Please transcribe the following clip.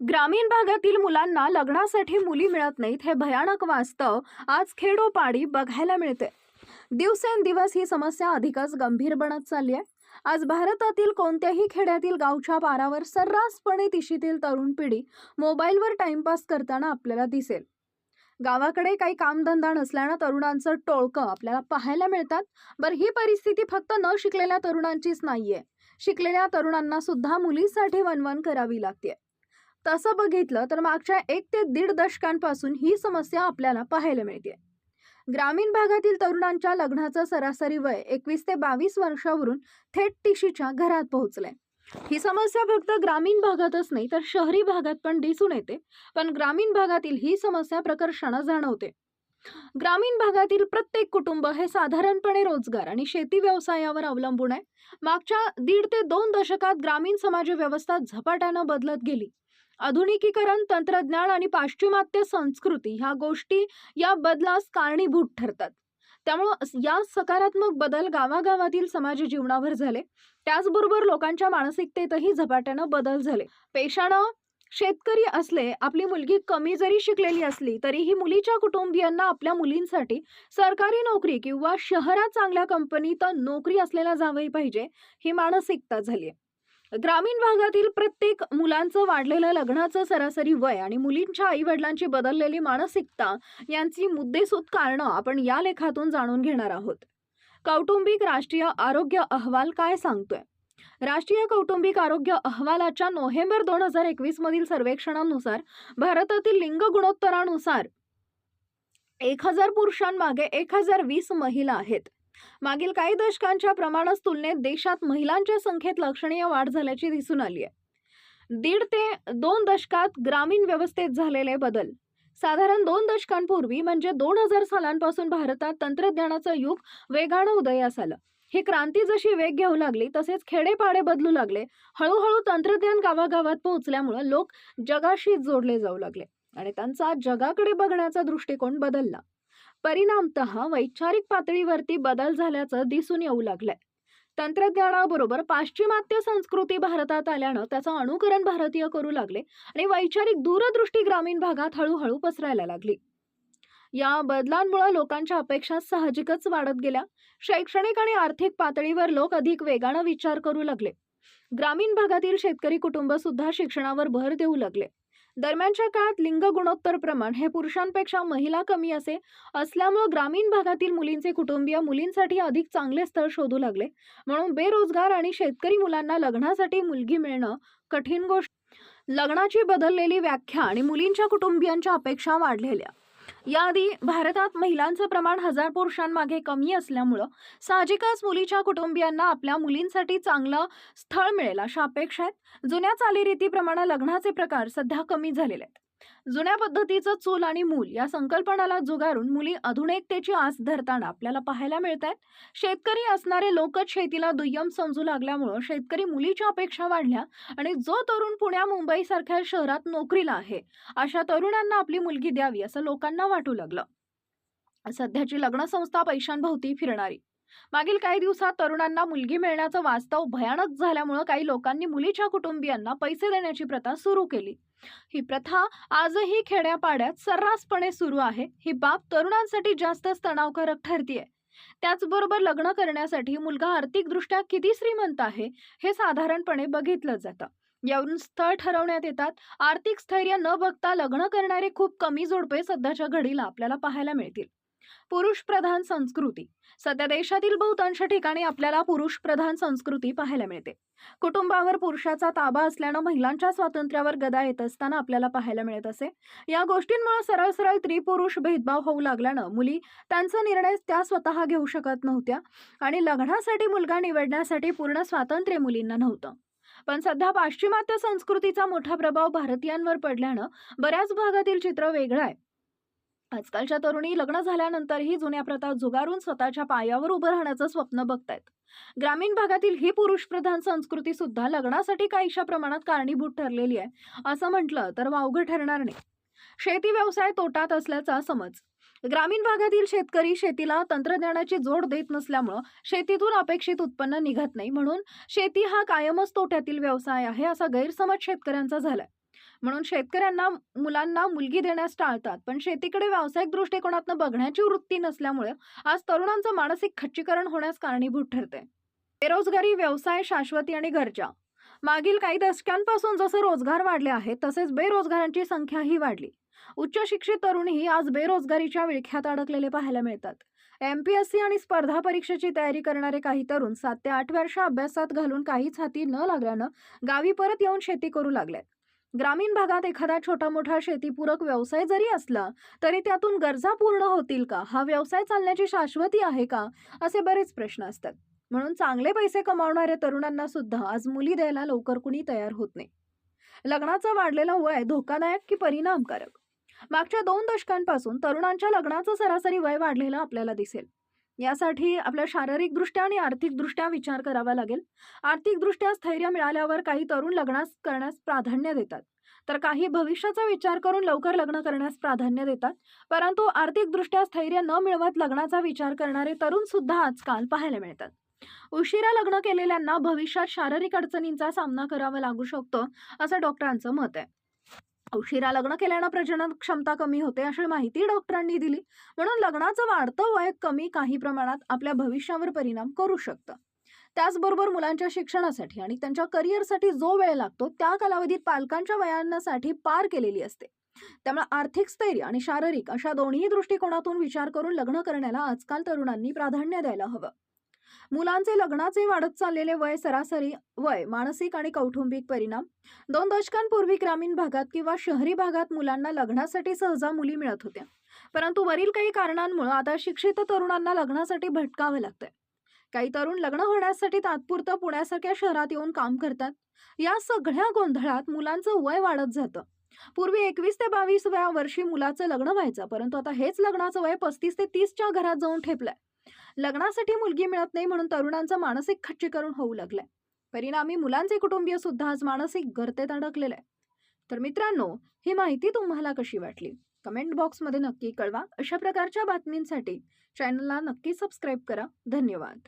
ग्रामीण भागातील मुलांना लग्नासाठी मुली मिळत नाहीत हे भयानक वास्तव आज खेडोपाडी बघायला मिळते. दिवसेंदिवस ही समस्या अधिकच गंभीर बनत चालली आहे. आज भारतातील कोणत्याही खेड्यातील गावच्या पारावर सर्रासपणे तिशीतील तरुण पिढी मोबाईलवर टाइमपास करताना आपल्याला दिसेल. गावाकडे काही कामधंदा नसल्यानं तरुणांचं टोळकं आपल्याला पाहायला मिळतात. बरं ही परिस्थिती फक्त न शिकलेल्या तरुणांचीच नाहीये. शिकलेल्या तरुणांना सुद्धा मुलीसाठी वनवन करावी लागते. तसं बघितलं तर मागच्या एक ते दीड दशकांपासून ही समस्या आपल्याला पाहायला मिळते. ग्रामीण भागातील तरुणांच्या लग्नाचं सरासरी वय एकवीस ते बावीस वर्षावरून थेट टिशीच्या घरात पोहोचलंय. ही समस्या फक्त ग्रामीण भागातच नाही तर शहरी भागात पण दिसून येते पण ग्रामीण भागातील ही समस्या प्रकर्षानं जाणवते. ग्रामीण भागातील प्रत्येक कुटुंब हे साधारणपणे रोजगार आणि शेती व्यवसायावर अवलंबून आहे. मागच्या दीड ते दोन दशकात ग्रामीण समाज व्यवस्था झपाट्यानं बदलत गेली. आधुनिकीकरण तंत्रज्ञान आणि पाश्चिमात्य संस्कृती ह्या गोष्टी या बदलास कारणीभूत ठरतात. त्यामुळं या सकारात्मक बदल गावागावातील समाज जीवनावर झाले. त्याचबरोबर लोकांच्या मानसिकतेतही झपाट्यानं बदल झाले. पेशानं शेतकरी असले आपली मुलगी कमी जरी शिकलेली असली तरीही मुलीच्या कुटुंबियांना आपल्या मुलींसाठी सरकारी नोकरी किंवा शहरात चांगल्या कंपनीत नोकरी असलेला जावई पाहिजे ही मानसिकता झाली आहे ग्रामीण भागातील प्रत्येक मुलांचं वाढलेलं लग्नाचं सरासरी वय आणि मुलींच्या आई वडिलांची बदललेली मानसिकता यांची मुद्देसूद कारणं आपण या लेखातून जाणून घेणार आहोत. कौटुंबिक राष्ट्रीय आरोग्य अहवाल काय सांगतोय? राष्ट्रीय कौटुंबिक आरोग्य अहवालाच्या नोव्हेंबर दोन हजार एकवीस मधील सर्वेक्षणानुसार भारतातील लिंग गुणोत्तरानुसार एक हजार पुरुषांमागे एक हजार वीस महिला आहेत. मागील काही दशकांच्या प्रमाणास तुलनेत देशात महिलांच्या संख्येत लक्षणीय वाढ झाल्याची दिसून आली आहे. दीड ते दोन दशकात ग्रामीण व्यवस्थेत झालेले बदल. साधारण दोन दशकांपूर्वी म्हणजे दोन हजार सालांपासून भारतात तंत्रज्ञानाचं युग वेगानं उदयास आलं. ही क्रांती जशी वेग घेऊ लागली तसेच खेडेपाडे बदलू लागले. हळूहळू तंत्रज्ञान गावागावात पोहोचल्यामुळं लोक जगाशी जोडले जाऊ लागले आणि त्यांचा जगाकडे बघण्याचा दृष्टिकोन बदलला. परिणामत वैचारिक पातळीवरती बदल झाल्याचं दिसून येऊ लागलंय. तंत्रज्ञानाबरोबर पाश्चिमात्य संस्कृती भारतात आल्यानं त्याचं अनुकरण भारतीय करू लागले आणि वैचारिक दूरदृष्टी ग्रामीण भागात हळूहळू पसरायला लागली. या बदलांमुळे लोकांच्या अपेक्षा साहजिकच वाढत गेल्या. शैक्षणिक आणि आर्थिक पातळीवर लोक अधिक वेगानं विचार करू लागले. ग्रामीण भागातील शेतकरी कुटुंब सुद्धा शिक्षणावर भर देऊ लागले. दरम्यानच्या काळात लिंग गुणोत्तर प्रमाण हे पुरुषांपेक्षा महिला कमी असे असल्यामुळे ग्रामीण भागातील मुलींचे कुटुंबीय मुलींसाठी अधिक चांगले स्थळ शोधू लागले. म्हणून बेरोजगार आणि शेतकरी मुलांना लग्नासाठी मुलगी मिळणं कठीण गोष्ट. लग्नाची बदललेली व्याख्या आणि मुलींच्या कुटुंबियांच्या अपेक्षा वाढलेल्या. याआधी भारतात महिलांचं प्रमाण हजार पुरुषांमागे कमी असल्यामुळं साहजिकच मुलीच्या कुटुंबियांना आपल्या मुलींसाठी चांगलं स्थळ मिळेल अशा अपेक्षा आहेत. जुन्या चालीरीतीप्रमाणे लग्नाचे प्रकार सध्या कमी झालेले आहेत. जुन्या पद्धतीचं चूल आणि मूल या संकल्पनाला जुगारून मुली आधुनिकतेची आस धरताना आपल्याला पाहायला मिळत आहेत शेतकरी असणारे लोकच शेतीला दुय्यम समजू लागल्यामुळं शेतकरी मुलीच्या अपेक्षा वाढल्या आणि जो तरुण पुण्या मुंबई सारख्या शहरात नोकरीला आहे अशा तरुणांना आपली मुलगी द्यावी असं लोकांना वाटू लागलं. सध्याची लग्नसंस्था पैशांभोवती फिरणारी. मागील काही दिवसात तरुणांना मुलगी मिळण्याचं वास्तव भयानक झाल्यामुळं काही लोकांनी मुलीच्या कुटुंबियांना पैसे देण्याची प्रथा सुरू केली. ही प्रथा आजही खेड्यापाड्यात सर्रासपणे सुरू आहे. ही बाब तरुणांसाठी जास्तच तणावकारक ठरतीये. त्याचबरोबर लग्न करण्यासाठी मुलगा आर्थिकदृष्ट्या किती श्रीमंत आहे हे साधारणपणे बघितलं जातं. यावरून स्थळ ठरवण्यात येतात. आर्थिक स्थैर्य न बघता लग्न करणारे खूप कमी जोडपे सध्याच्या घडीला आपल्याला पाहायला मिळतील. पुरुष प्रधान संस्कृती. सध्या देशातील बहुतांश ठिकाणी आपल्याला पुरुष प्रधान संस्कृती पाहायला मिळते. कुटुंबावर पुरुषाचा ताबा असल्यानं महिलांच्या स्वातंत्र्यावर गदा येत असताना आपल्याला पाहायला मिळत असे. या गोष्टींमुळे सरळ सरळ त्रिपुरुष भेदभाव होऊ लागल्यानं मुली त्यांचा निर्णय त्या स्वतः घेऊ शकत नव्हत्या आणि लग्नासाठी मुलगा निवडण्यासाठी पूर्ण स्वातंत्र्य मुलींना नव्हतं. पण सध्या पाश्चिमात्य संस्कृतीचा मोठा प्रभाव भारतीयांवर पडल्यानं बऱ्याच भागातील चित्र वेगळं आहे. आजकालच्या तरुणी लग्न झाल्यानंतरही जुन्या प्रथा जुगारून स्वतःच्या पायावर उभं राहण्याचं स्वप्न बघतायत. ग्रामीण भागातील ही पुरुष प्रधान संस्कृती सुद्धा लग्नासाठी काहीशा प्रमाणात कारणीभूत ठरलेली आहे असं म्हटलं तर वावगं ठरणार नाही. शेती व्यवसाय तोटात असल्याचा समज. ग्रामीण भागातील शेतकरी शेतीला तंत्रज्ञानाची जोड देत नसल्यामुळं शेतीतून अपेक्षित उत्पन्न निघत नाही म्हणून शेती हा कायमच तोट्यातील व्यवसाय आहे असा गैरसमज शेतकऱ्यांचा झालाय. म्हणून शेतकऱ्यांना मुलांना मुलगी देण्यास टाळतात. पण शेतीकडे व्यावसायिक दृष्टिकोनातून बघण्याची वृत्ती नसल्यामुळे आज तरुणांचं मानसिक खच्चीकरण होण्यास कारणीभूत ठरते बेरोजगारी व्यवसाय शाश्वती आणि गरजा. मागील काही दशकांपासून जसं रोजगार वाढले आहेत तसेच बेरोजगारांची संख्याही वाढली. उच्च शिक्षित तरुणही आज बेरोजगारीच्या विळख्यात अडकलेले पाहायला मिळतात. एम पी एस सी आणि स्पर्धा परीक्षेची तयारी करणारे काही तरुण सात ते आठ वर्ष अभ्यासात घालून काहीच हाती न लागल्यानं गावी परत येऊन शेती करू लागलेत. ग्रामीण भागात एखादा छोटा मोठा शेतीपूरक व्यवसाय जरी असला तरी त्यातून गरजा पूर्ण होतील का? हा व्यवसाय चालण्याची शाश्वती आहे का? असे बरेच प्रश्न असतात. म्हणून चांगले पैसे कमावणाऱ्या तरुणांना सुद्धा आज मुली द्यायला लवकर कुणी तयार होत नाही. लग्नाचं वाढलेलं वय धोकादायक की परिणामकारक? मागच्या दोन दशकांपासून तरुणांच्या लग्नाचं सरासरी वय वाढलेलं आपल्याला दिसेल. यासाठी आपल्या शारीरिकदृष्ट्या आणि आर्थिकदृष्ट्या विचार करावा लागेल. आर्थिकदृष्ट्या स्थैर्य मिळाल्यावर काही तरुण लग्नास करण्यास प्राधान्य देतात. तर काही भविष्याचा विचार करून लवकर लग्न करण्यास प्राधान्य देतात. परंतु आर्थिकदृष्ट्या स्थैर्य न मिळवत लग्नाचा विचार करणारे तरुण सुद्धा आजकाल पाहायला मिळतात. उशिरा लग्न केलेल्यांना भविष्यात शारीरिक अडचणींचा सामना करावा लागू शकतो असं डॉक्टरांचं मत आहे. उशिरा लग्न केल्यानं प्रजनन क्षमता कमी होते अशी माहिती डॉक्टरांनी दिली. म्हणून लग्नाचं वाढतं वय कमी काही प्रमाणात आपल्या भविष्यावर परिणाम करू शकतं. त्याचबरोबर मुलांच्या शिक्षणासाठी आणि त्यांच्या करिअरसाठी जो वेळ लागतो त्या कालावधीत पालकांच्या वयांसाठी पार केलेली असते. त्यामुळे आर्थिक स्थैर्य आणि शारीरिक अशा दोन्ही दृष्टिकोनातून विचार करून लग्न करण्याला आजकाल तरुणांनी प्राधान्य द्यायला हवं. मुलांचे लग्नाचे वाढत चाललेले वय सरासरी वय मानसिक आणि कौटुंबिक परिणाम. दोन दशकांपूर्वी ग्रामीण भागात किंवा शहरी भागात मुलांना लग्नासाठी सहजा मुली मिळत होत्या. परंतु वरील काही कारणांमुळे आता शिक्षित तरुणांना लग्नासाठी भटकावं लागतंय. काही तरुण लग्न होण्यासाठी तात्पुरतं पुण्यासारख्या शहरात येऊन काम करतात. या सगळ्या गोंधळात मुलांचं वय वाढत जातं. पूर्वी एकवीस ते बावीस वया वर्षी मुलाचं लग्न व्हायचं परंतु आता हेच लग्नाचं वय पस्तीस ते तीसच्या घरात जाऊन ठेपलंय. लग्नासाठी मुलगी मिळत नाही म्हणून तरुणांचं मानसिक खच्चीकरण होऊ लागलंय. परिणामी मुलांचे कुटुंबीय सुद्धा आज मानसिक गर्तेत अडकलेलं आहे. तर मित्रांनो ही माहिती तुम्हाला कशी वाटली? कमेंट बॉक्समध्ये नक्की कळवा. अशा प्रकारच्या बातमींसाठी चॅनलला नक्की सबस्क्राईब करा. धन्यवाद.